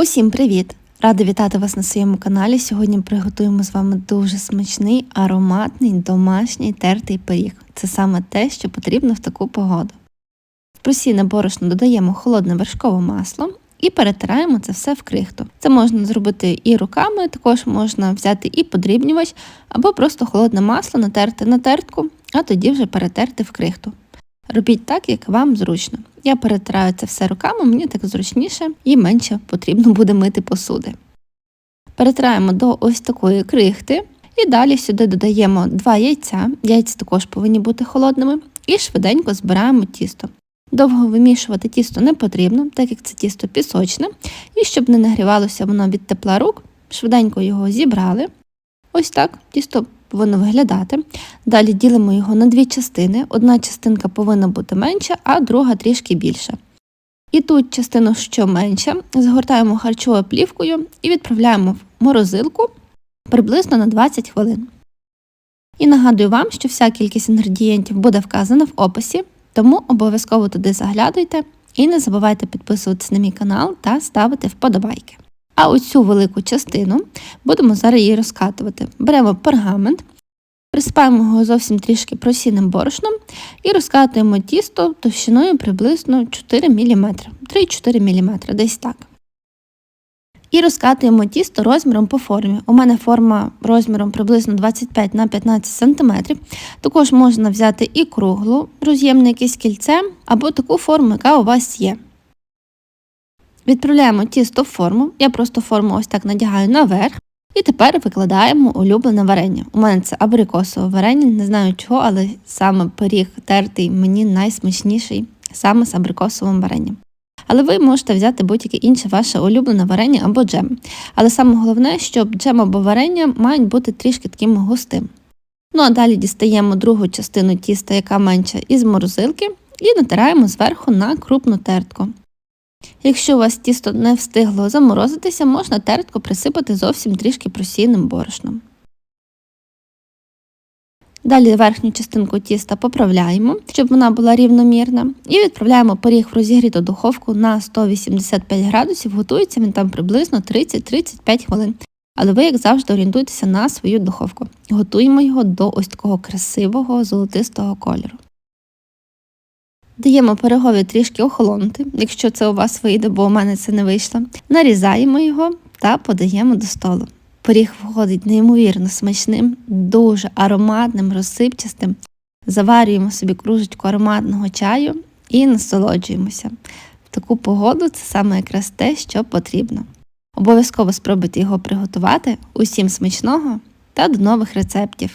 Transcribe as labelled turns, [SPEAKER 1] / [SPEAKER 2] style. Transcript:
[SPEAKER 1] Усім привіт! Рада вітати вас на своєму каналі. Сьогодні приготуємо з вами дуже смачний, ароматний, домашній тертий пиріг. Це саме те, що потрібно в таку погоду. В просійне борошно додаємо холодне вершкове масло і перетираємо це все в крихту. Це можна зробити і руками, також можна взяти і подрібнювач, або просто холодне масло натерти на тертку, а тоді вже перетерти в крихту. Робіть так, як вам зручно. Я перетираю це все руками, мені так зручніше і менше потрібно буде мити посуди. Перетираємо до ось такої крихти, і далі сюди додаємо 2 яйця. Яйця також повинні бути холодними, і швиденько збираємо тісто. Довго вимішувати тісто не потрібно, так як це тісто пісочне, і щоб не нагрівалося воно від тепла рук, швиденько його зібрали. Ось так тісто повинно виглядати. Далі ділимо його на дві частини. Одна частинка повинна бути менша, а друга трішки більша. І тут частину, що менша, згортаємо харчовою плівкою і відправляємо в морозилку приблизно на 20 хвилин. І нагадую вам, що вся кількість інгредієнтів буде вказана в описі, тому обов'язково туди заглядуйте і не забувайте підписуватися на мій канал та ставити вподобайки. А оцю велику частину будемо зараз її розкатувати. Беремо пергамент, присипаємо його зовсім трішки просінним борошном і розкатуємо тісто товщиною приблизно 4 мм, 3-4 мм, десь так. І розкатуємо тісто розміром по формі. У мене форма розміром приблизно 25 на 15 см. Також можна взяти і круглу, роз'ємне якесь кільце, або таку форму, яка у вас є. Відправляємо тісто в форму. Я просто форму ось так надягаю наверх. І тепер викладаємо улюблене варення. У мене це абрикосове варення, не знаю чого, але саме пиріг тертий мені найсмачніший саме з абрикосовим варенням. Але ви можете взяти будь-яке інше ваше улюблене варення або джем. Але саме головне, щоб джем або варення мають бути трішки таким густим. Ну а далі дістаємо другу частину тіста, яка менша, із морозилки, і натираємо зверху на крупну тертку. Якщо у вас тісто не встигло заморозитися, можна тертку присипати зовсім трішки просійним борошном. Далі верхню частинку тіста поправляємо, щоб вона була рівномірна, і відправляємо пиріг в розігріту духовку на 185 градусів, готується він там приблизно 30-35 хвилин. Але ви, як завжди, орієнтуйтеся на свою духовку. Готуємо його до ось такого красивого золотистого кольору. Даємо пирогові трішки охолонути, якщо це у вас вийде, бо у мене це не вийшло. Нарізаємо його та подаємо до столу. Пиріг виходить неймовірно смачним, дуже ароматним, розсипчастим. Заварюємо собі кружечку ароматного чаю і насолоджуємося. В таку погоду це саме якраз те, що потрібно. Обов'язково спробуйте його приготувати. Усім смачного та до нових рецептів!